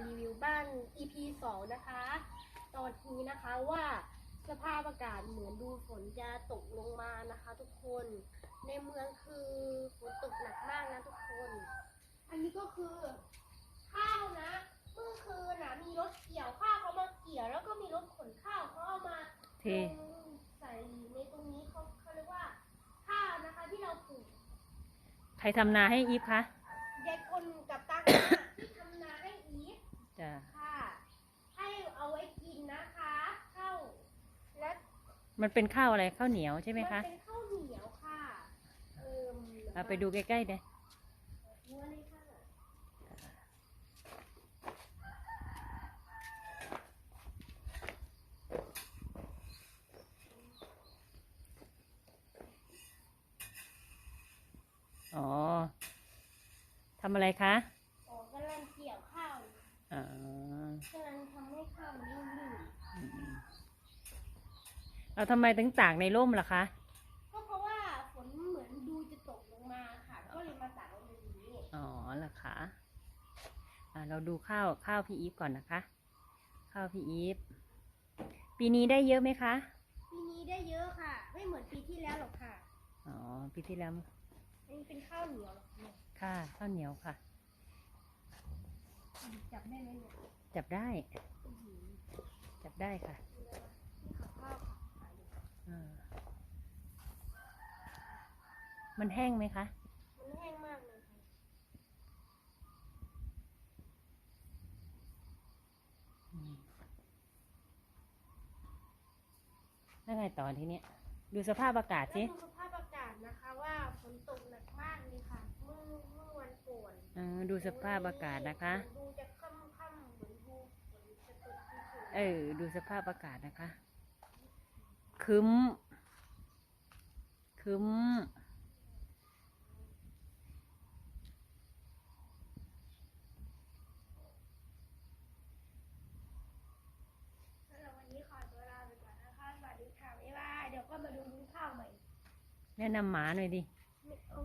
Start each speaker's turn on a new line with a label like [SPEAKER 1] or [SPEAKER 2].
[SPEAKER 1] รีวิวบ้าน EP 2 นะคะ ตอนนี้นะคะว่าสภาพอากาศเหมือนดูฝนจะตกลงมานะคะ ทุกคน ในเมืองคือฝนตกหนักมากนะทุกคน อันนี้ก็คือข้าวนะ เมื่อคืนนะมีรถเกี่ยวข้าวเขามาเกี่ยว แล้วก็มีรถขนข้าวเขาเอามา
[SPEAKER 2] เท
[SPEAKER 1] ลงใส่ในตรงนี้เขาเขาเรียกว่าข้าวนะคะที่เราปลูก
[SPEAKER 2] ใครทำนาให้อีฟคะ
[SPEAKER 1] ยายคนกับตา ที่ทำนาให้อีฟ
[SPEAKER 2] จ้ะ
[SPEAKER 1] ค่ะ ให้เอาไว้กินนะคะข้าวและ
[SPEAKER 2] มันเป็นข้าวอะไรข้าวเหนียวใช่ไหมคะ
[SPEAKER 1] นเป็นข้าวเหนียวค่ะเอิ่ม
[SPEAKER 2] เอาไปดูใกล้ๆเด้
[SPEAKER 1] ดูอันนี้ค่ะ
[SPEAKER 2] อ๋อทำอะไรคะ
[SPEAKER 1] อ๋อกำลังเกี่ยวข้าว
[SPEAKER 2] อ๋อกำ
[SPEAKER 1] ลังทำให้ข้าวนิ่ม
[SPEAKER 2] อืม เราทำไมถึงตากในร่มล่ะคะ
[SPEAKER 1] ๆก็เพราะว่าฝนเหมือนดูจะตกลงมาค่ะ ก็เลยมาตากไว้ในนี้
[SPEAKER 2] อ๋อเหรอคะอ่าเราดูข้าวข้าวพี่อีฟก่อนนะคะ ข้าวพี่อีฟปีนี้ได้เยอะไหมคะ
[SPEAKER 1] ปีนี้ได้เยอะค่ะ ไม่เหมือนปีที่แล้วหรอกค่ะ
[SPEAKER 2] อ๋อปีที่แล้ว
[SPEAKER 1] อันนี้เป็นข้าวเหนียวหรอกเนี่ย
[SPEAKER 2] ค่ะข้าวเหนียวค่ะ
[SPEAKER 1] จับได้ไหมเนี่ย
[SPEAKER 2] จับได้
[SPEAKER 1] อื้อหือ
[SPEAKER 2] จับได้ค่ะ
[SPEAKER 1] นี่ค่ะข้าวค่ะ
[SPEAKER 2] อ่า มันแห้งไหมคะ
[SPEAKER 1] มันแห้งมากเลยค่ะ
[SPEAKER 2] อืมแล้วไงต่อทีเนี้ย ดูสภาพอากาศ
[SPEAKER 1] แล้ว
[SPEAKER 2] สิ
[SPEAKER 1] ดูสภาพอากาศนะคะว่าฝนตกหนักมากเลยค่ะ เมื่อเมื่อวันก่อน
[SPEAKER 2] เออดูสภาพอากาศนะคะ
[SPEAKER 1] ดูจะค่ำค่ำๆเหมือนดูฝนจะตกที่สุด
[SPEAKER 2] เออ ดูสภาพอากาศนะคะคึ้มคึ้ม
[SPEAKER 1] สำหรับวันนี้ขอตัวลาไปก่อนนะคะสวัสดีค่ะบ๊ายบายเดี๋ยวก็ มาดูมุ้งข้าวใหม่
[SPEAKER 2] แนะนำหมาหน่อยดิ
[SPEAKER 1] ไม่เอา